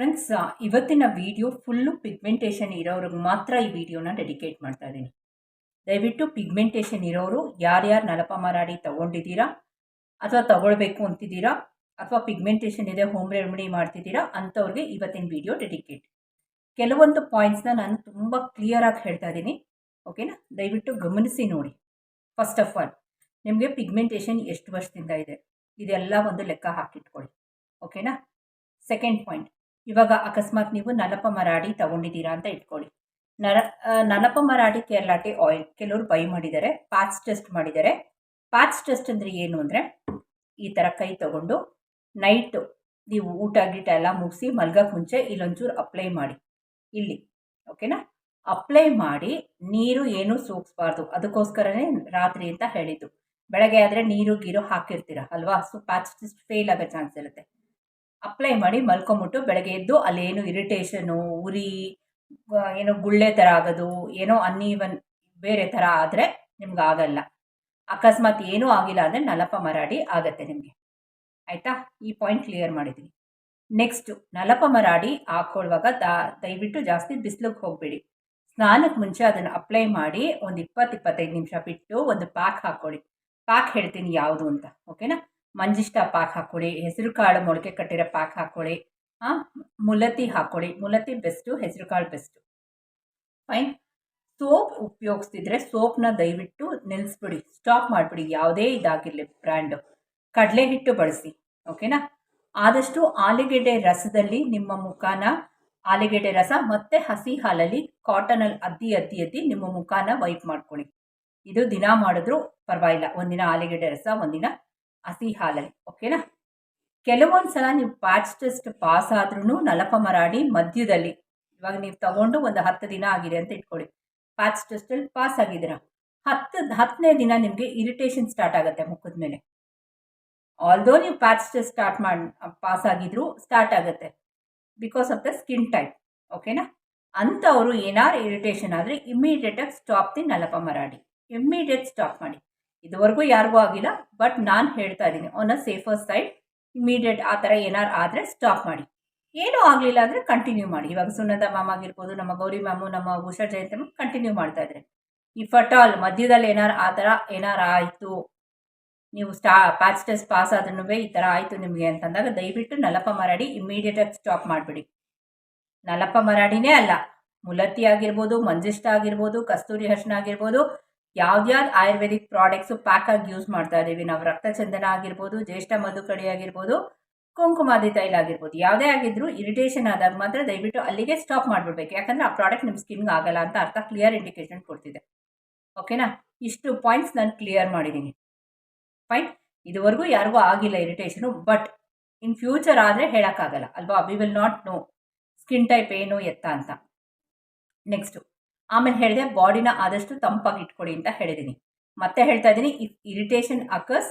Friends ಇವತ್ತಿನ video full pigmentation ಇರೋರಿಗೆ ಮಾತ್ರ ಈ ವಿಡಿಯೋನ ಡೆಡಿಕೇಟ್ ಮಾಡ್ತಾ ಇದ್ದೀನಿ ದಯವಿಟ್ಟು ಪಿಗ್ಮೆಂಟೇಷನ್ ಇರೋರು ಯಾರ್ಯಾರು ನಲಪ ಮರಾಡಿ ತೊಗೊಂಡಿದ್ದೀರಾ, ಅಥವಾ ತಗೊಳ್ಬೇಕು ಅಂತಿದ್ದೀರಾ, ಅಥವಾ ಪಿಗ್ಮೆಂಟೇಷನ್ ಇದೆ ಹೋಮ್ ರೆಮಿಡಿ ಮಾಡ್ತಿದ್ದೀರಾ, ಅಂಥವ್ರಿಗೆ ಇವತ್ತಿನ ವಿಡಿಯೋ ಡೆಡಿಕೇಟ್ ಕೆಲವೊಂದು ಪಾಯಿಂಟ್ಸ್ನ ನಾನು ತುಂಬ ಕ್ಲಿಯರಾಗಿ ಹೇಳ್ತಾ ಇದ್ದೀನಿ ಓಕೆನಾ ದಯವಿಟ್ಟು ಗಮನಿಸಿ ನೋಡಿ. ಫಸ್ಟ್ ಆಫ್ ಆಲ್ ನಿಮಗೆ ಪಿಗ್ಮೆಂಟೇಷನ್ ಎಷ್ಟು ವರ್ಷದಿಂದ ಇದೆ? ಇದೆಲ್ಲ ಒಂದು ಲೆಕ್ಕ ಹಾಕಿಟ್ಕೊಳ್ಳಿ. ಓಕೆನಾ ಸೆಕೆಂಡ್ ಪಾಯಿಂಟ್ ಇವಾಗ ಅಕಸ್ಮಾತ್ ನೀವು ನಲಪ ಮರಾಡಿ ತಗೊಂಡಿದ್ದೀರಾ ಅಂತ ಇಟ್ಕೊಳ್ಳಿ. ನರ ನಲಪ ಮರಾಡಿ ಕೇರಳಾಟಿ ಆಯಿಲ್ ಕೆಲವರು ಬೈ ಮಾಡಿದ್ದಾರೆ ಪ್ಯಾಚ್ ಟೆಸ್ಟ್ ಮಾಡಿದ್ದಾರೆ. ಪ್ಯಾಚ್ ಟೆಸ್ಟ್ ಅಂದರೆ ಏನು ಅಂದರೆ, ಈ ಥರ ಕೈ ತಗೊಂಡು ನೈಟು ನೀವು ಊಟ ಗೀಟ ಎಲ್ಲ ಮುಗಿಸಿ ಮಲ್ಗಕ್ಕೆ ಮುಂಚೆ ಇಲ್ಲೊಂಚೂರು ಅಪ್ಲೈ ಮಾಡಿ. ಇಲ್ಲಿ ಓಕೆನಾ ಅಪ್ಲೈ ಮಾಡಿ, ನೀರು ಏನು ಸೋಗಿಸ್ಬಾರ್ದು ಅದಕ್ಕೋಸ್ಕರನೇ ರಾತ್ರಿ ಅಂತ ಹೇಳಿದ್ದು. ಬೆಳಗ್ಗೆ ಆದರೆ ನೀರು ಗೀರು ಹಾಕಿರ್ತೀರ ಅಲ್ವಾ? ಸೊ ಪ್ಯಾಚ್ ಟೆಸ್ಟ್ ಫೇಲ್ ಆಗೋ ಚಾನ್ಸ್ ಇರುತ್ತೆ. ಅಪ್ಲೈ ಮಾಡಿ ಮಲ್ಕೊಂಬಿಟ್ಟು ಬೆಳಗ್ಗೆ ಎದ್ದು ಅಲ್ಲೇನು ಇರಿಟೇಷನು ಉರಿ ಏನೋ ಗುಳ್ಳೆ ಥರ ಆಗೋದು, ಏನೋ ಅನ್ನೀವನ್ ಬೇರೆ ಥರ ಆದರೆ ನಿಮ್ಗೆ ಆಗಲ್ಲ. ಅಕಸ್ಮಾತ್ ಏನೂ ಆಗಿಲ್ಲ ಅಂದರೆ ನಲಪ ಮರಾಡಿ ಆಗತ್ತೆ ನಿಮಗೆ. ಆಯಿತಾ? ಈ ಪಾಯಿಂಟ್ ಕ್ಲಿಯರ್ ಮಾಡಿದ್ದೀನಿ ನೆಕ್ಸ್ಟು ನಲಪ ಮರಾಡಿ ಹಾಕ್ಕೊಳ್ಳುವಾಗ ದಯವಿಟ್ಟು ಜಾಸ್ತಿ ಬಿಸಿಲಿಗೆ ಹೋಗಬೇಡಿ. ಸ್ನಾನಕ್ಕೆ ಮುಂಚೆ ಅದನ್ನು ಅಪ್ಲೈ ಮಾಡಿ ಒಂದು ಇಪ್ಪತ್ತು ಇಪ್ಪತ್ತೈದು ನಿಮಿಷ ಬಿಟ್ಟು ಒಂದು ಪ್ಯಾಕ್ ಹಾಕ್ಕೊಳ್ಳಿ. ಪ್ಯಾಕ್ ಹೇಳ್ತೀನಿ ಯಾವುದು ಅಂತ ಓಕೆನಾ ಮಂಜಿಷ್ಟ ಪಾಕ್ ಹಾಕ್ಕೊಳ್ಳಿ ಹೆಸರು ಕಾಳು ಮೊಳಕೆ ಕಟ್ಟಿರೋ ಪಾಕ್ ಹಾಕ್ಕೊಳ್ಳಿ ಮುಲತಿ ಹಾಕ್ಕೊಳ್ಳಿ ಮುಲತಿ ಬೆಸ್ಟು ಹೆಸರು ಕಾಳು ಬೆಸ್ಟು ಫೈನ್ ಸೋಪ್ ಉಪಯೋಗಿಸ್ತಿದ್ರೆ ಸೋಪ್ನ ದಯವಿಟ್ಟು ನಿಲ್ಲಿಸ್ಬಿಡಿ ಸ್ಟಾಪ್ ಮಾಡಿಬಿಡಿ. ಯಾವುದೇ ಇದಾಗಿರಲಿ ಬ್ರ್ಯಾಂಡು ಕಡಲೆ ಹಿಟ್ಟು ಬಳಸಿ ಓಕೆನಾ ಆದಷ್ಟು ಆಲೂಗೆಡ್ಡೆ ರಸದಲ್ಲಿ ನಿಮ್ಮ ಮುಖಾನ, ಆಲೂಗೆಡ್ಡೆ ರಸ ಮತ್ತು ಹಸಿ ಹಾಲಲ್ಲಿ ಕಾಟನಲ್ಲಿ ಅದ್ದಿ ಅದ್ದಿ ಅದ್ದಿ ನಿಮ್ಮ ಮುಖಾನ ವೈಪ್ ಮಾಡ್ಕೊಳ್ಳಿ ಇದು ದಿನ ಮಾಡಿದ್ರೂ ಪರವಾಗಿಲ್ಲ. ಒಂದಿನ ಆಲೂಗೆಡ್ಡೆ ರಸ, ಒಂದಿನ ಹಸಿ ಹಾಲಲ್ಲಿ ಓಕೆನಾ ಕೆಲವೊಂದು ಸಲ ನೀವು ಪ್ಯಾಚ್ ಟೆಸ್ಟ್ ಪಾಸ್ ಆದ್ರೂ ನಲಪ ಮರಾಡಿ ಮಧ್ಯದಲ್ಲಿ. ಇವಾಗ ನೀವು ತಗೊಂಡು ಒಂದು ಹತ್ತು ದಿನ ಆಗಿದೆ ಅಂತ ಇಟ್ಕೊಳ್ಳಿ. ಪ್ಯಾಚ್ ಟೆಸ್ಟಲ್ಲಿ ಪಾಸ್ ಆಗಿದ್ದೀರಾ? ಹತ್ತು, ಹತ್ತನೇ ದಿನ ನಿಮಗೆ ಇರಿಟೇಷನ್ ಸ್ಟಾರ್ಟ್ ಆಗುತ್ತೆ ಮುಖದ ಮೇಲೆ. ಆಲ್ದೋ ನೀವು ಪ್ಯಾಚ್ ಟೆಸ್ಟ್ ಸ್ಟಾರ್ಟ್ ಮಾಡಿ ಪಾಸ್ ಆಗಿದ್ರು ಸ್ಟಾರ್ಟ್ ಆಗುತ್ತೆ. Because of the skin type ಓಕೆನಾ ಅಂಥವರು ಏನಾರು ಇರಿಟೇಷನ್ ಆದರೆ ಇಮ್ಮಿಡಿಯೇಟಾಗಿ stop the nalpamaradi immediate stop ಮಾಡಿ. ಇದುವರೆಗೂ ಯಾರಿಗೂ ಆಗಿಲ್ಲ ಬಟ್ ನಾನು ಹೇಳ್ತಾ ಇದ್ದೀನಿ on a safer side immediate ಆ ಥರ ಏನಾರು ಆದರೆ ಸ್ಟಾಪ್ ಮಾಡಿ. ಏನೂ ಆಗಲಿಲ್ಲ ಅಂದರೆ ಕಂಟಿನ್ಯೂ ಮಾಡಿ. ಇವಾಗ ಸುನಂದ ಮ್ಯಾಮ್ ಆಗಿರ್ಬೋದು, ನಮ್ಮ ಗೌರಿ ಮ್ಯಾಮು ನಮ್ಮ ಉಷಾ ಜಯಂತಿ ಕಂಟಿನ್ಯೂ ಮಾಡ್ತಾ ಇದ್ದಾರೆ. ಅಟ್ ಆಲ್ ಮಧ್ಯದಲ್ಲಿ ಏನಾರು ಆ ಥರ ಏನಾರು ಆಯಿತು, ನೀವು ಸ್ಟಾ ಪ್ಯಾಚ್ ಟೆಸ್ಟ್ ಪಾಸ್ ಆದ್ರೂ ಈ ಥರ ಆಯಿತು ನಿಮಗೆ ಅಂತಂದಾಗ ದಯವಿಟ್ಟು ನಲಪ ಮರಾಡಿ ಇಮ್ಮಿಡಿಯೇಟಾಗಿ ಸ್ಟಾಪ್ ಮಾಡಿಬಿಡಿ. ನಲಪ ಮರಾಡಿನೇ ಅಲ್ಲ, ಮುಲತ್ತಿ ಆಗಿರ್ಬೋದು ಮಂಜಿಷ್ಟ ಆಗಿರ್ಬೋದು, ಕಸ್ತೂರಿ ಅರ್ಶಿನ ಆಗಿರ್ಬೋದು ಯಾವ್ದ್ಯಾವ್ದು ಆಯುರ್ವೇದಿಕ್ ಪ್ರಾಡಕ್ಟ್ಸು ಪ್ಯಾಕಾಗಿ ಯೂಸ್ ಮಾಡ್ತಾ ಇದ್ದೀವಿ. ನಾವು ರಕ್ತಚಂದನ ಆಗಿರ್ಬೋದು, ಜ್ಯೇಷ್ಠ ಮಧುಕಡಿ ಆಗಿರ್ಬೋದು ಕುಂಕುಮಾದಿ ತೈಲ ಆಗಿರ್ಬೋದು. ಯಾವುದೇ ಆಗಿದ್ರೂ ಇರಿಟೇಷನ್ ಆದಾಗ ಮಾತ್ರ ದಯವಿಟ್ಟು ಅಲ್ಲಿಗೆ ಸ್ಟಾಪ್ ಮಾಡಿಬಿಡ್ಬೇಕು. ಯಾಕಂದರೆ ಆ ಪ್ರಾಡಕ್ಟ್ ನಿಮ್ಮ ಸ್ಕಿನ್ಗೆ ಆಗಲ್ಲ ಅಂತ ಅರ್ಥ ಕ್ಲಿಯರ್ ಇಂಡಿಕೇಶನ್ ಕೊಡ್ತಿದೆ. ಓಕೆನಾ ಇಷ್ಟು ಪಾಯಿಂಟ್ಸ್ ನಾನು ಕ್ಲಿಯರ್ ಮಾಡಿದ್ದೀನಿ ಫೈನ್ ಇದುವರೆಗೂ ಯಾರಿಗೂ ಆಗಿಲ್ಲ ಇರಿಟೇಷನು ಬಟ್ ಇನ್ ಫ್ಯೂಚರ್ ಆದರೆ ಹೇಳೋಕ್ಕಾಗಲ್ಲ. ಅಲ್ವಾ? We will not know skin type ಏನು ಎತ್ತ ಅಂತ. ನೆಕ್ಸ್ಟು ಆಮೇಲೆ ಹೇಳಿದೆ ಬಾಡಿನ ಆದಷ್ಟು ತಂಪಾಗಿ ಇಟ್ಕೊಳ್ಳಿ ಅಂತ ಹೇಳಿದ್ದೀನಿ ಮತ್ತೆ ಹೇಳ್ತಾ ಇದ್ದೀನಿ if irritation occurs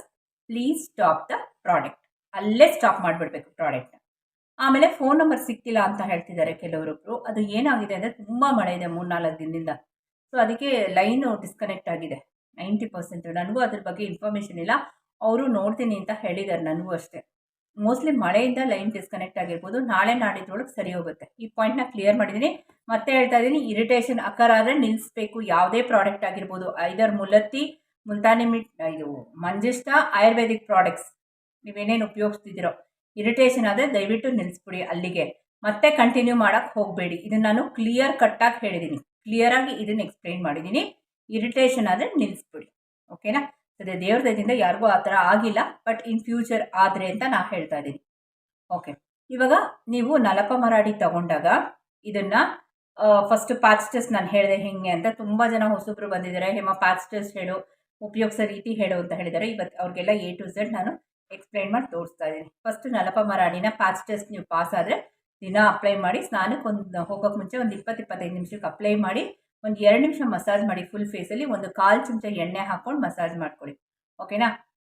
please stop the product ಅಲ್ಲೇ ಸ್ಟಾಪ್ ಮಾಡಿಬಿಡ್ಬೇಕು ಪ್ರಾಡಕ್ಟ್ ಆಮೇಲೆ ಫೋನ್ ನಂಬರ್ ಸಿಕ್ತಿಲ್ಲ ಅಂತ ಹೇಳ್ತಿದ್ದಾರೆ ಕೆಲವರೊಬ್ಬರು ಅದು ಏನಾಗಿದೆ ಅಂದರೆ ತುಂಬ ಮಳೆ ಇದೆ ಮೂರ್ನಾಲ್ಕು ದಿನದಿಂದ. ಸೊ ಅದಕ್ಕೆ ಲೈನು ಡಿಸ್ಕನೆಕ್ಟ್ ಆಗಿದೆ. ನೈಂಟಿ ಪರ್ಸೆಂಟ್ ನನಗೂ ಅದ್ರ ಬಗ್ಗೆ ಇನ್ಫಾರ್ಮೇಷನ್ ಇಲ್ಲ. ಅವರು ನೋಡ್ತೀನಿ ಅಂತ ಹೇಳಿದ್ದಾರೆ ನನಗೂ ಅಷ್ಟೇ. ಮೋಸ್ಟ್ಲಿ ಮಳೆಯಿಂದ ಲೈನ್ ಡಿಸ್ಕನೆಕ್ಟ್ ಆಗಿರ್ಬೋದು. ನಾಳೆ ನಾಡಿದ್ರೊಳಗೆ ಸರಿ ಹೋಗುತ್ತೆ. ಈ ಪಾಯಿಂಟ್ನ ಕ್ಲಿಯರ್ ಮಾಡಿದ್ದೀನಿ ಮತ್ತೆ ಹೇಳ್ತಾ ಇದ್ದೀನಿ ಇರಿಟೇಷನ್ ಅಕರ್ ಆದರೆ ನಿಲ್ಲಿಸ್ಬೇಕು ಯಾವುದೇ ಪ್ರಾಡಕ್ಟ್ ಆಗಿರ್ಬೋದು ಐದರ್ ಮುಲತ್ತಿ ಮುಲ್ತಾನಿ ಮಿಟ್ ಇದು ಮಂಜಿಷ್ಟ ಆಯುರ್ವೇದಿಕ್ ಪ್ರಾಡಕ್ಟ್ಸ್ ನೀವೇನೇನು ಉಪಯೋಗಿಸ್ತಿದ್ದೀರೋ ಇರಿಟೇಷನ್ ಆದರೆ ದಯವಿಟ್ಟು ನಿಲ್ಲಿಸ್ಬಿಡಿ ಅಲ್ಲಿಗೆ. ಮತ್ತೆ ಕಂಟಿನ್ಯೂ ಮಾಡೋಕ್ಕೆ ಹೋಗಬೇಡಿ. ಇದನ್ನು ನಾನು ಕ್ಲಿಯರ್ ಕಟ್ಟಾಗಿ ಹೇಳಿದ್ದೀನಿ ಕ್ಲಿಯರಾಗಿ ಇದನ್ನು ಎಕ್ಸ್ಪ್ಲೈನ್ ಮಾಡಿದ್ದೀನಿ ಇರಿಟೇಷನ್ ಆದರೆ ನಿಲ್ಲಿಸ್ಬಿಡಿ ಓಕೆನಾ? ಅದೇ ದೇವ್ರ ದಯದಿಂದ ಯಾರಿಗೂ ಆ ಥರ ಆಗಿಲ್ಲ ಬಟ್ ಇನ್ ಫ್ಯೂಚರ್ ಆದರೆ ಅಂತ ನಾ ಹೇಳ್ತಾ ಇದ್ದೀನಿ. ಓಕೆ. ಇವಾಗ ನೀವು ನಲಪ ಮರಾಡಿ ತಗೊಂಡಾಗ ಇದನ್ನು ಫಸ್ಟ್ ಪ್ಯಾಚ್ ಟೆಸ್ಟ್ ನಾನು ಹೇಳಿದೆ ಹೆಂಗೆ ಅಂತ ತುಂಬ ಜನ ಹೊಸಬ್ರು ಬಂದಿದ್ದಾರೆ ಹೇಮ ಪ್ಯಾಚ್ ಟೆಸ್ಟ್ ಹೇಳು, ಉಪಯೋಗಿಸೋ ರೀತಿ ಹೇಳು ಅಂತ ಹೇಳಿದ್ದಾರೆ ಇವತ್ತು ಅವ್ರಿಗೆಲ್ಲ ಎ ಟು ಝೆಡ್ ನಾನು ಎಕ್ಸ್ಪ್ಲೈನ್ ಮಾಡಿ ತೋರಿಸ್ತಾ ಇದ್ದೀನಿ. ಫಸ್ಟ್ ನಲಪ ಮರಾಡಿನ ಪ್ಯಾಚ್ ಟೆಸ್ಟ್ ನೀವು ಪಾಸ್ ಆದರೆ ದಿನ ಅಪ್ಲೈ ಮಾಡಿ ಸ್ನಾನಕ್ಕೆ ಒಂದು ಹೋಗೋಕ್ಕೆ ಮುಂಚೆ ಒಂದು ಇಪ್ಪತ್ತು, ಇಪ್ಪತ್ತೈದು ನಿಮಿಷಕ್ಕೆ ಅಪ್ಲೈ ಮಾಡಿ ಒಂದು ಎರಡು ನಿಮಿಷ ಮಸಾಜ್ ಮಾಡಿ ಫುಲ್ ಫೇಸಲ್ಲಿ ಒಂದು ಕಾಲು ಚಮಚ ಎಣ್ಣೆ ಹಾಕ್ಕೊಂಡು ಮಸಾಜ್ ಮಾಡ್ಕೊಳ್ಳಿ. ಓಕೆನಾ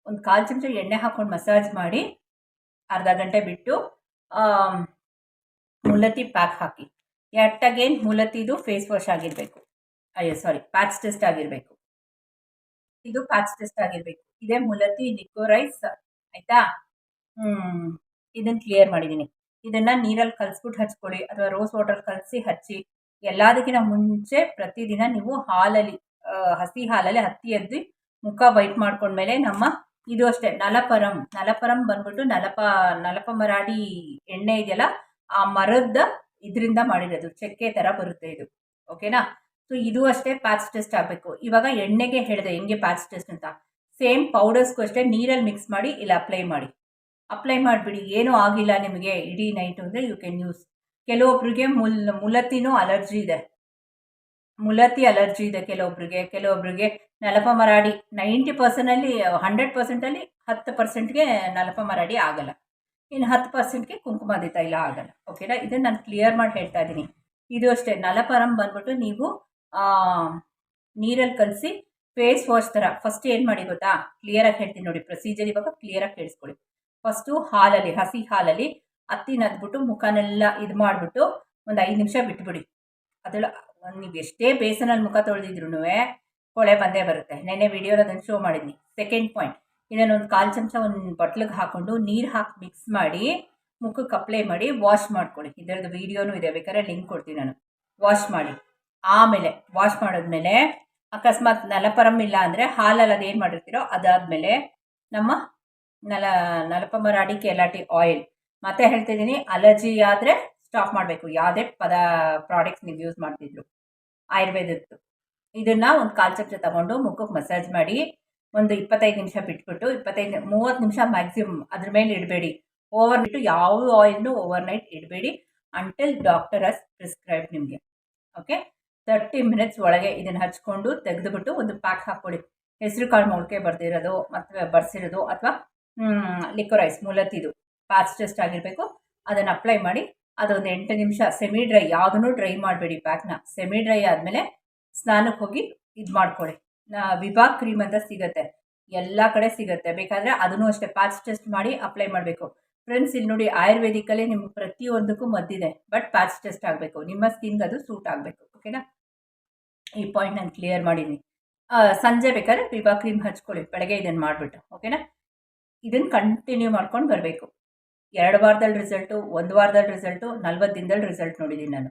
ಒಂದು ಕಾಲು ಚಮಚ ಎಣ್ಣೆ ಹಾಕ್ಕೊಂಡು ಮಸಾಜ್ ಮಾಡಿ ಅರ್ಧ ಗಂಟೆ ಬಿಟ್ಟು ಮುಲತಿ ಪ್ಯಾಕ್ ಹಾಕಿ. ಎಟ್ ಅಗೇನ್ ಮೂಲತಿದು ಫೇಸ್ ವಾಶ್ ಆಗಿರಬೇಕು. ಅಯ್ಯೋ ಸಾರಿ ಪ್ಯಾಚ್ ಟೆಸ್ಟ್ ಆಗಿರಬೇಕು. ಇದು ಪ್ಯಾಚ್ ಟೆಸ್ಟ್ ಆಗಿರಬೇಕು. ಇದೇ ಮುಲತಿ ಆಯಿತಾ? ಹ್ಮ್ ಇದನ್ನು ಕ್ಲಿಯರ್ ಮಾಡಿದ್ದೀನಿ ಇದನ್ನು ನೀರಲ್ಲಿ ಕಲಿಸ್ಬಿಟ್ಟು ಹಚ್ಕೊಳ್ಳಿ, ಅಥವಾ ರೋಸ್ ವಾಟರ್ ಕಲಸಿ ಹಚ್ಚಿ ಎಲ್ಲದಕ್ಕಿಂತ ಮುಂಚೆ ಪ್ರತಿದಿನ ನೀವು ಹಾಲಲ್ಲಿ ಹಸಿ ಹಾಲಲ್ಲಿ ಹತ್ತಿ ಎದ್ದು, ಮುಖ ವೈಟ್ ಮಾಡ್ಕೊಂಡ್ಮೇಲೆ ನಮ್ಮ, ಇದು ಅಷ್ಟೇ, ನಲಪರಂ ನಲಪರಂ ಬಂದ್ಬಿಟ್ಟು ನಲಪ ನಲಪ ಮರಾಡಿ ಎಣ್ಣೆ ಇದೆಯಲ್ಲ, ಆ ಮರದ ಇದರಿಂದ ಮಾಡಿರೋದು. ಚಕ್ಕೆ ಥರ ಬರುತ್ತೆ ಇದು. ಓಕೆನಾ? ಸೊ ಇದು ಅಷ್ಟೇ ಪ್ಯಾಚ್ ಟೆಸ್ಟ್ ಆಗಬೇಕು. ಇವಾಗ ಎಣ್ಣೆಗೆ ಹೇಳಿದೆ, ಹೆಂಗೆ ಪ್ಯಾಚ್ ಟೆಸ್ಟ್ ಅಂತ. ಸೇಮ್ ಪೌಡರ್ಸ್ಗೂ ಅಷ್ಟೇ ನೀರಲ್ಲಿ ಮಿಕ್ಸ್ ಮಾಡಿ ಇಲ್ಲ ಅಪ್ಲೈ ಮಾಡಿ. ಅಪ್ಲೈ ಮಾಡಿಬಿಡಿ. ಏನೂ ಆಗಿಲ್ಲ ನಿಮಗೆ ಇಡೀ ನೈಟ್ ಅಂದರೆ ಯು ಕ್ಯಾನ್ ಯೂಸ್ ಕೆಲವೊಬ್ರಿಗೆ ಮುಲ್, ಮುಲತ್ತಿನೂ ಅಲರ್ಜಿ ಇದೆ. ಮುಲತಿ ಅಲರ್ಜಿ ಇದೆ ಕೆಲವೊಬ್ರಿಗೆ. ಕೆಲವೊಬ್ರಿಗೆ ನಲಪ ಮರಾಡಿ ನೈಂಟಿ ಪರ್ಸೆಂಟಲ್ಲಿ ಹಂಡ್ರೆಡ್ ಪರ್ಸೆಂಟಲ್ಲಿ ಹತ್ತು ಪರ್ಸೆಂಟ್ಗೆ ನಲಪ ಮರಾಡಿ ಆಗಲ್ಲ. ಇನ್ನು ಹತ್ತು ಪರ್ಸೆಂಟ್ಗೆ ಕುಂಕುಮಾದಿ ತೈಲ ಆಗಲ್ಲ. ಓಕೆನಾ ಇದನ್ನು ನಾನು ಕ್ಲಿಯರ್ ಮಾಡಿ ಹೇಳ್ತಾ ಇದ್ದೀನಿ. ಇದು ಅಷ್ಟೇ, ನಲಪರಂ ಬಂದ್ಬಿಟ್ಟು ನೀವು ನೀರಲ್ಲಿ ಕಲಸಿ ಫೇಸ್ ವಾಶ್ ಥರ. ಫಸ್ಟ್ ಏನು ಮಾಡಿ ಗೊತ್ತಾ? ಕ್ಲಿಯರಾಗಿ ಹೇಳ್ತೀನಿ ನೋಡಿ. ಪ್ರೊಸೀಜರ್ ಇವಾಗ ಕ್ಲಿಯರಾಗಿ ಕೇಳಿಸ್ಕೊಳ್ಳಿ. ಫಸ್ಟು ಹಾಲಲ್ಲಿ, ಹಸಿ ಹಾಲಲ್ಲಿ ಹತ್ತಿ ನದ್ಬಿಟ್ಟು ಮುಖನೆಲ್ಲ ಇದು ಮಾಡಿಬಿಟ್ಟು ಒಂದು ಐದು ನಿಮಿಷ ಬಿಟ್ಬಿಡಿ. ಅದೆಲ್ಲ ನೀವು ಎಷ್ಟೇ ಬೇಸನಲ್ಲಿ ಮುಖ ತೊಳೆದಿದ್ರು ಕೊಳೆ ಬಂದೇ ಬರುತ್ತೆ. ನೆನ್ನೆ ವಿಡಿಯೋನ ಅದನ್ನು ಶೋ ಮಾಡಿದ್ನಿ. ಸೆಕೆಂಡ್ ಪಾಯಿಂಟ್ ಇದನ್ನು ಒಂದು ಕಾಲು ಚಮಚ ಒಂದು ಬಟ್ಲಿಗೆ ಹಾಕ್ಕೊಂಡು ನೀರು ಹಾಕಿ ಮಿಕ್ಸ್ ಮಾಡಿ ಮುಖಕ್ಕೆ ಅಪ್ಲೈ ಮಾಡಿ ವಾಶ್ ಮಾಡ್ಕೊಳ್ಳಿ. ಇದರದ್ದು ವೀಡಿಯೋನೂ ಇದೆ, ಬೇಕಾದ್ರೆ ಲಿಂಕ್ ಕೊಡ್ತೀನಿ ನಾನು. ವಾಶ್ ಮಾಡಿ. ಆಮೇಲೆ ವಾಶ್ ಮಾಡಿದ್ಮೇಲೆ ಅಕಸ್ಮಾತ್ ನಲಪರಂ ಇಲ್ಲ ಅಂದರೆ ಹಾಲಲ್ಲಿ ಅದೇನು ಮಾಡಿರ್ತೀರೋ ಅದಾದಮೇಲೆ ನಮ್ಮ ನಲ ನಲಪಮರಾಡಿ ಕೆಲಾಟಿ ಆಯಿಲ್ ಮತ್ತೆ ಹೇಳ್ತಿದ್ದೀನಿ, ಅಲರ್ಜಿ ಆದರೆ ಸ್ಟಾಪ್ ಮಾಡಬೇಕು. ಯಾವುದೇ ಪದ ಪ್ರಾಡಕ್ಟ್ಸ್ ನೀವು ಯೂಸ್ ಮಾಡ್ತಿದ್ರು. ಆಯುರ್ವೇದದ್ದು. ಇದನ್ನು ಒಂದು ಕಾಲು ಚಮಚ ತಗೊಂಡು ಮುಖಕ್ಕೆ ಮಸಾಜ್ ಮಾಡಿ ಒಂದು ಇಪ್ಪತ್ತೈದು ನಿಮಿಷ ಬಿಟ್ಬಿಟ್ಟು ಇಪ್ಪತ್ತೈದು ಮೂವತ್ತು ನಿಮಿಷ ಮ್ಯಾಕ್ಸಿಮಮ್ ಅದ್ರ ಮೇಲೆ ಇಡಬೇಡಿ. ಓವರ್ ಬಿಟ್ಟು ಯಾವ ಆಯಿಲ್ನು ಓವರ್ ನೈಟ್ ಇಡಬೇಡಿ ಅಂಟಿಲ್ ಡಾಕ್ಟರ್ ಅಸ್ ಪ್ರಿಸ್ಕ್ರೈಬ್ ನಿಮಗೆ. ಓಕೆ ತರ್ಟಿ ಮಿನಿಟ್ಸ್ ಒಳಗೆ ಇದನ್ನು ಹಚ್ಕೊಂಡು ತೆಗೆದುಬಿಟ್ಟು ಒಂದು ಪ್ಯಾಕ್ ಹಾಕ್ಕೊಳ್ಳಿ ಹೆಸರು ಕಾಳು ಮೊಳಕೆ ಬರ್ದಿರೋದು, ಮತ್ತು ಬರ್ಸಿರೋದು ಅಥವಾ ಲಿಕ್ವರೈಸ್ ಮೂಲತಿದು ಪ್ಯಾಚ್ ಟೆಸ್ಟ್ ಆಗಿರಬೇಕು. ಅದನ್ನು ಅಪ್ಲೈ ಮಾಡಿ ಅದೊಂದು ಎಂಟು ನಿಮಿಷ ಸೆಮಿ ಡ್ರೈ ಯಾವುದನ್ನು ಡ್ರೈ ಮಾಡಬೇಡಿ ಪ್ಯಾಕ್ನ ಸೆಮಿ ಡ್ರೈ ಆದಮೇಲೆ ಸ್ನಾನಕ್ಕೆ ಹೋಗಿ ಇದು ಮಾಡ್ಕೊಳ್ಳಿ ವಿಭಾಗ್ ಕ್ರೀಮ್ ಅಂತ ಸಿಗುತ್ತೆ. ಎಲ್ಲ ಕಡೆ ಸಿಗುತ್ತೆ. ಬೇಕಾದರೆ ಅದನ್ನು ಅಷ್ಟೇ ಪ್ಯಾಚ್ ಟೆಸ್ಟ್ ಮಾಡಿ ಅಪ್ಲೈ ಮಾಡಬೇಕು. ಫ್ರೆಂಡ್ಸ್ ಇಲ್ಲಿ ನೋಡಿ ಆಯುರ್ವೇದಿಕಲ್ಲಿ ನಿಮ್ಗೆ ಪ್ರತಿಯೊಂದಕ್ಕೂ ಮದ್ದಿದೆ. ಬಟ್ ಪ್ಯಾಚ್ ಟೆಸ್ಟ್ ಆಗಬೇಕು. ನಿಮ್ಮ ಸ್ಕಿನ್ಗೆ ಅದು ಸೂಟ್ ಆಗಬೇಕು. ಓಕೆನಾ ಈ ಪಾಯಿಂಟ್ ನಾನು ಕ್ಲಿಯರ್ ಮಾಡಿದ್ದೀನಿ ಸಂಜೆ ಬೇಕಾದ್ರೆ ವಿಭಾ ಕ್ರೀಮ್ ಹಚ್ಕೊಳ್ಳಿ. ಬೆಳಗ್ಗೆ ಇದನ್ನು ಮಾಡಿಬಿಟ್ಟು. ಓಕೆನಾ ಇದನ್ನು ಕಂಟಿನ್ಯೂ ಮಾಡ್ಕೊಂಡು ಬರಬೇಕು. ಎರಡು ವಾರದಲ್ಲಿ ರಿಸಲ್ಟು ಒಂದು ವಾರದಲ್ಲಿ ರಿಸಲ್ಟು ನಲ್ವತ್ತು ದಿನದಲ್ಲಿ ರಿಸಲ್ಟ್ ನೋಡಿದ್ದೀನಿ ನಾನು.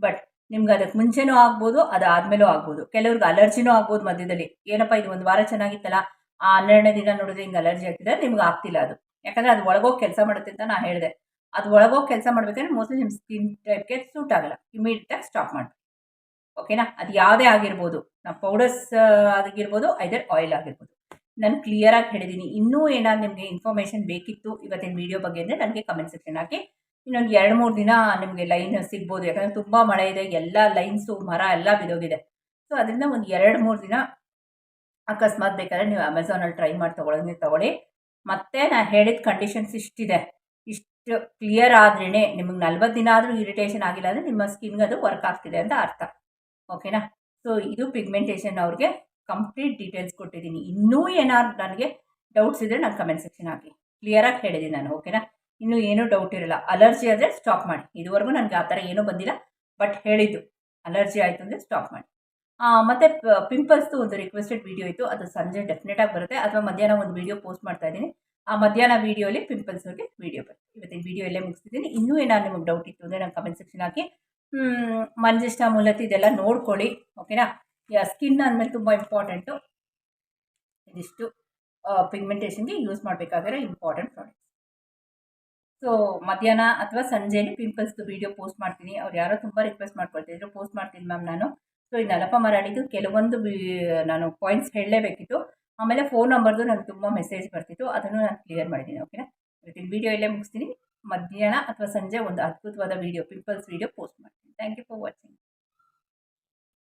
ಬಟ್ ನಿಮ್ಗೆ ಅದಕ್ಕೆ ಮುಂಚೆನೂ ಆಗ್ಬೋದು, ಅದಾದಮೇಲೂ ಆಗ್ಬೋದು. ಕೆಲವ್ರಿಗೆ ಅಲರ್ಜಿನೂ ಆಗ್ಬೋದು ಮಧ್ಯದಲ್ಲಿ. ಏನಪ್ಪ, ಇದು ಒಂದು ವಾರ ಚೆನ್ನಾಗಿತ್ತಲ್ಲ, ಆ ಹನ್ನೆರಡನೇ ದಿನ ನೋಡಿದ್ರೆ ಹಿಂಗೆ ಅಲರ್ಜಿ ಆಗ್ತಿದ್ರೆ ನಿಮ್ಗೆ ಆಗ್ತಿಲ್ಲ ಅದು. ಯಾಕಂದರೆ ಅದು ಒಳಗೋಗಿ ಕೆಲಸ ಮಾಡುತ್ತೆ ಅಂತ ನಾನು ಹೇಳಿದೆ. ಅದು ಒಳಗೋಗಿ ಕೆಲಸ ಮಾಡಬೇಕಂದ್ರೆ ಮೋಸ್ಟ್ಲಿ ನಿಮ್ಮ ಸ್ಕಿನ್ ಟೈಪ್ಗೆ ಸೂಟ್ ಆಗಲ್ಲ. ಇಮಿಡಿಯೇಟಾಗಿ ಸ್ಟಾಪ್ ಮಾಡಿ ಓಕೆನಾ ಅದು ಯಾವುದೇ ಆಗಿರ್ಬೋದು. ನಾ ಪೌಡರ್ಸ್ ಆಗಿರ್ಬೋದು ಐದರ್ ಆಯಿಲ್ ಆಗಿರ್ಬೋದು. ನಾನು ಕ್ಲಿಯರಾಗಿ ಹೇಳಿದ್ದೀನಿ ಇನ್ನೂ ಏನಾದ್ರು ನಿಮಗೆ ಇನ್ಫಾರ್ಮೇಷನ್ ಬೇಕಿತ್ತು ಇವತ್ತಿನ ವಿಡಿಯೋ ಬಗ್ಗೆ ಅಂದರೆ ನನಗೆ ಕಮೆಂಟ್ ಸೆಕ್ಷನ್ ಹಾಕಿ ಇನ್ನೊಂದು ಎರಡು ಮೂರು ದಿನ ನಿಮಗೆ ಲೈನ್ ಸಿಗ್ಬೋದು. ಯಾಕಂದರೆ ತುಂಬ ಮಳೆ ಇದೆ, ಎಲ್ಲ ಲೈನ್ಸು ಮರ ಎಲ್ಲ ಬಿದೋಗಿದೆ. ಸೊ ಅದರಿಂದ ಒಂದು ಎರಡು ಮೂರು ದಿನ ಅಕಸ್ಮಾತ್ ಬೇಕಾದ್ರೆ ನೀವು ಅಮೆಝಾನಲ್ಲಿ ಟ್ರೈ ಮಾಡಿ ತೊಗೊಳೋದು ತೊಗೊಳ್ಳಿ ಮತ್ತೆ ನಾನು ಹೇಳಿದ ಕಂಡೀಷನ್ಸ್ ಇಷ್ಟಿದೆ. ಇಷ್ಟು ಕ್ಲಿಯರ್ ಆದ್ರೇ ನಿಮಗೆ ನಲ್ವತ್ತು ದಿನ ಆದರೂ ಇರಿಟೇಷನ್ ಆಗಿಲ್ಲ ಅಂದರೆ ನಿಮ್ಮ ಸ್ಕಿನ್ಗೆ ಅದು ವರ್ಕ್ ಆಗ್ತಿದೆ ಅಂತ ಅರ್ಥ. ಓಕೆನಾ ಸೊ ಇದು ಪಿಗ್ಮೆಂಟೇಷನ್ ಅವ್ರಿಗೆ ಕಂಪ್ಲೀಟ್ ಡೀಟೇಲ್ಸ್ ಕೊಟ್ಟಿದ್ದೀನಿ ಇನ್ನೂ ಏನಾದ್ರು ನನಗೆ ಡೌಟ್ಸ್ ಇದ್ದರೆ ನಾನು ಕಮೆಂಟ್ ಸೆಕ್ಷನ್ ಹಾಕಿ. ಕ್ಲಿಯರಾಗಿ ಹೇಳಿದ್ದೀನಿ ನಾನು. ಓಕೆನಾ ಇನ್ನೂ ಏನೂ ಡೌಟ್ ಇರಲ್ಲ. ಅಲರ್ಜಿ ಆದರೆ ಸ್ಟಾಪ್ ಮಾಡಿ. ಇದುವರೆಗೂ ನನಗೆ ಆ ಥರ ಏನೂ ಬಂದಿಲ್ಲ. ಬಟ್ ಹೇಳಿದ್ದು. ಅಲರ್ಜಿ ಆಯಿತು ಅಂದರೆ ಸ್ಟಾಪ್ ಮಾಡಿ. ಮತ್ತು ಪಿಂಪಲ್ಸ್ದು ಒಂದು ರಿಕ್ವೆಸ್ಟೆಡ್ ವೀಡಿಯೋ ಇತ್ತು. ಅದು ಸಂಜೆ ಡೆಫಿನೆಟಾಗಿ ಬರುತ್ತೆ. ಅಥವಾ ಮಧ್ಯಾಹ್ನ ಒಂದು ವೀಡಿಯೋ ಪೋಸ್ಟ್ ಮಾಡ್ತಾ ಇದ್ದೀನಿ. ಆ ಮಧ್ಯಾಹ್ನ ವೀಡಿಯೋಲಿ ಪಿಂಪಲ್ಸ್ ಬಗ್ಗೆ ವೀಡಿಯೋ ಬರುತ್ತೆ. ಇವತ್ತಿನ ವೀಡಿಯೋ ಎಲ್ಲೇ ಮುಗಿಸ್ತಿದ್ದೀನಿ. ಇನ್ನೂ ಏನಾದ್ರು ನಿಮಗೆ ಡೌಟ್ ಇತ್ತು ಅಂದರೆ ನಾನು ಕಮೆಂಟ್ ಸೆಕ್ಷನ್ ಹಾಕಿ. ಮಂಜಿಷ್ಟ ಮೂಲತಿ ಇದೆಲ್ಲ ನೋಡ್ಕೊಳ್ಳಿ. ಓಕೆನಾ ಸ್ಕಿನ್ ಅಂದಮೇಲೆ ತುಂಬ ಇಂಪಾರ್ಟೆಂಟು ಇದಿಷ್ಟು ಪಿಗ್ಮೆಂಟೇಷನ್ಗೆ ಯೂಸ್ ಮಾಡಬೇಕಾಗಿರೋ ಇಂಪಾರ್ಟೆಂಟ್ ಪ್ರಾಡಕ್ಟ್ಸ್ ಸೊ ಮಧ್ಯಾಹ್ನ ಅಥವಾ ಸಂಜೆಯಲ್ಲಿ ಪಿಂಪಲ್ಸ್ದು ವೀಡಿಯೋ ಪೋಸ್ಟ್ ಮಾಡ್ತೀನಿ. ಅವ್ರು ಯಾರೋ ತುಂಬ ರಿಕ್ವೆಸ್ಟ್ ಮಾಡ್ಕೊಳ್ತಿದ್ರು ಪೋಸ್ಟ್ ಮಾಡ್ತೀನಿ ಮ್ಯಾಮ್ ನಾನು. ಸೊ ಈ ನಲಪ ಮರಾಡಿದು ಕೆಲವೊಂದು ನಾನು ಪಾಯಿಂಟ್ಸ್ ಹೇಳಲೇಬೇಕಿತ್ತು. ಆಮೇಲೆ ಫೋನ್ ನಂಬರ್ದು ನನಗೆ ತುಂಬ ಮೆಸೇಜ್ ಬರ್ತಿತ್ತು. ಅದನ್ನು ನಾನು ಕ್ಲಿಯರ್ ಮಾಡಿದ್ದೀನಿ ಓಕೆನಾ ಇವತ್ತಿನ ವೀಡಿಯೋ ಇಲ್ಲೇ ಮುಗಿಸ್ತೀನಿ. ಮಧ್ಯಾಹ್ನ ಅಥವಾ ಸಂಜೆ ಒಂದು ಅದ್ಭುತವಾದ ವೀಡಿಯೋ ಪಿಂಪಲ್ಸ್ ವೀಡಿಯೋ ಪೋಸ್ಟ್ ಮಾಡ್ತೀನಿ. Thank you for watching